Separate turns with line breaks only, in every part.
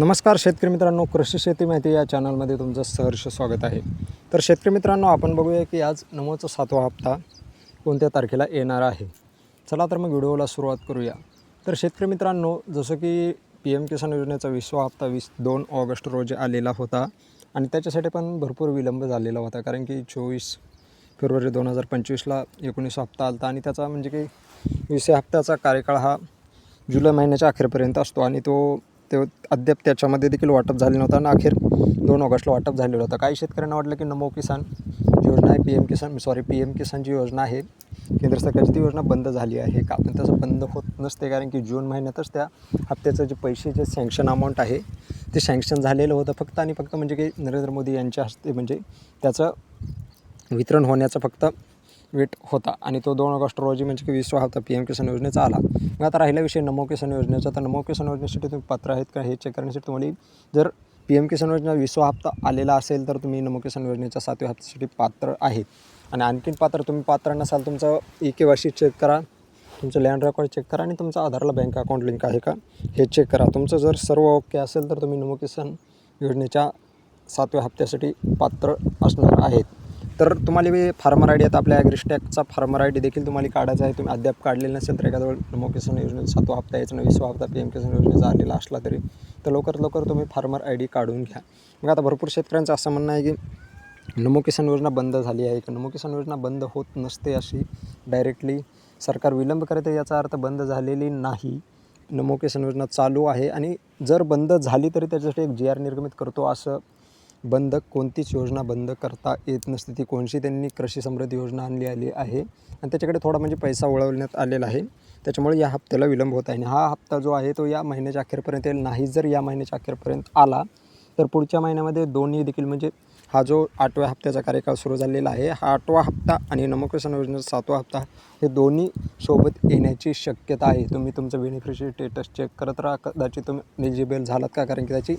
नमस्कार शेतकरी मित्रांनो कृषी शेती माहिती या चॅनलमध्ये तुमचं सहर्ष स्वागत आहे. तर शेतकरी मित्रांनो आपण बघूया की आज नमोचा सातवा हप्ता कोणत्या तारखेला येणार आहे? चला तर मग व्हिडिओला सुरुवात करूया. तर शेतकरी मित्रांनो जसं की पी एम किसान योजनेचा विसवा हप्ता वीस दोन ऑगस्ट रोजी आलेला होता आणि त्याच्यासाठी पण भरपूर विलंब झालेला होता कारण की चोवीस फेब्रुवारी दोन हजार पंचवीसला एकोणीस हप्ता आला आणि त्याचा म्हणजे की वीस हप्त्याचा कार्यकाळ हा जुलै महिन्याच्या अखेरपर्यंत असतो आणि तो ते अद्याप त्याच्यामध्ये देखील वाटप झाले नव्हतं आणि अखेर दोन ऑगस्टला वाटप झालेलं होतं. काही शेतकऱ्यांना वाटलं की नमो किसान योजना आहे P M Kisan sorry P M Kisan जी योजना आहे केंद्र सरकारची ती योजना बंद झाली आहे का? पण तसं बंद होत नसते कारण की जून महिन्यातच त्या हप्त्याचं जे पैसे जे सँक्शन अमाऊंट आहे ते सँक्शन झालेलं होतं फक्त आणि फक्त म्हणजे की नरेंद्र मोदी यांच्या हस्ते म्हणजे त्याचं वितरण होण्याचं फक्त वेट होता आणि तो दोन ऑगस्ट रोजी म्हणजे की विसवा हप्ता पी एम किसान योजनेचा आला. मग आता राहिला विषय नमो किसान योजनेचा. तर नमो किसान योजनेसाठी तुम्ही पात्र आहेत का हे चेक करण्यासाठी तुम्हाला जर पी एम किसान योजना विसवा हप्ता आलेला असेल तर तुम्ही नमो किसान योजनेच्या सातव्या हप्त्यासाठी पात्र आहेत आणि आणखीन पात्र तुम्ही पात्र नसाल तुमचं E K Y C check करा. तुमचं लँड रेकॉर्ड चेक करा आणि तुमचं आधारला बँक अकाउंट लिंक आहे का हे चेक करा. तुमचं जर सर्व ओके असेल तर तुम्ही नमो किसान योजनेच्या सातव्या हप्त्यासाठी पात्र असणार आहेत. तर तुम्हाला मी फार्मर आय डी आता आपल्या ॲग्रिस्टॅकचा फार्मर आय डी देखील तुम्हाला काढायचा आहे. तुम्ही अद्याप काढलेलं नसेल तर एखाद्या नमो किसान योजनेचा सातवा हप्ता यायचा ना विसवा हप्ता पी एम किसान योजनेचा आलेला असला तरी तर लवकरात लवकर तुम्ही फार्मर आय डी काढून घ्या. मग आता भरपूर शेतकऱ्यांचं असं म्हणणं आहे की नमो किसान योजना बंद झाली आहे. की नमो किसान योजना बंद होत नसते अशी डायरेक्टली सरकार विलंब करत आहे याचा अर्थ बंद झालेली नाही. नमो किसान योजना चालू आहे आणि जर बंद झाली तरी त्याच्यासाठी एक जी आर निर्गमित करतो असं बंद कोणतीच योजना बंद करता येत नसते. ती कोणशी त्यांनी कृषी समृद्धी योजना आणली आली आहे. आणि त्याच्याकडे थोडा म्हणजे पैसा वळवण्यात आलेला आहे. त्याच्यामुळे या हप्त्याला विलंब होत आहे. आणि हा हप्ता जो आहे तो या महिन्याच्या अखेरपर्यंत येईल. नाही जर या महिन्याच्या अखेरपर्यंत आला तर पुढच्या महिन्यामध्ये दोन्ही देखील म्हणजे हा जो आठव्या हप्त्याचा कार्यकाळ सुरू झालेला आहे हा आठवा हप्ता आणि नमकृष्ण योजनेचा सातवा हप्ता हे दोन्ही सोबत येण्याची शक्यता आहे. तुम्ही तुमचं बेनिफिशियरी स्टेटस चेक करत राहा. कदाचित तुम्ही एलिजिबल झालात का? कारण की त्याची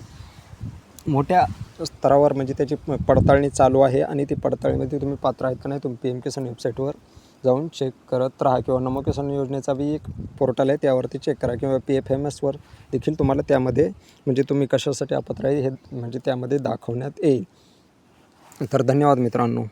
मोठ्या स्तरावर म्हणजे त्याची पडताळणी चालू आहे आणि ती पडताळणीमध्ये तुम्ही पात्र आहेत का नाही तुम्ही पी एम किसान वेबसाईटवर जाऊन चेक करत राहा. किंवा नमो किसान योजनेचा बी एक पोर्टल आहे त्यावरती चेक करा. किंवा पी एफ एम एसवर देखील तुम्हाला त्यामध्ये म्हणजे तुम्ही कशासाठी अपात्र आहे हे म्हणजे त्यामध्ये दाखवण्यात येईल. तर धन्यवाद मित्रांनो.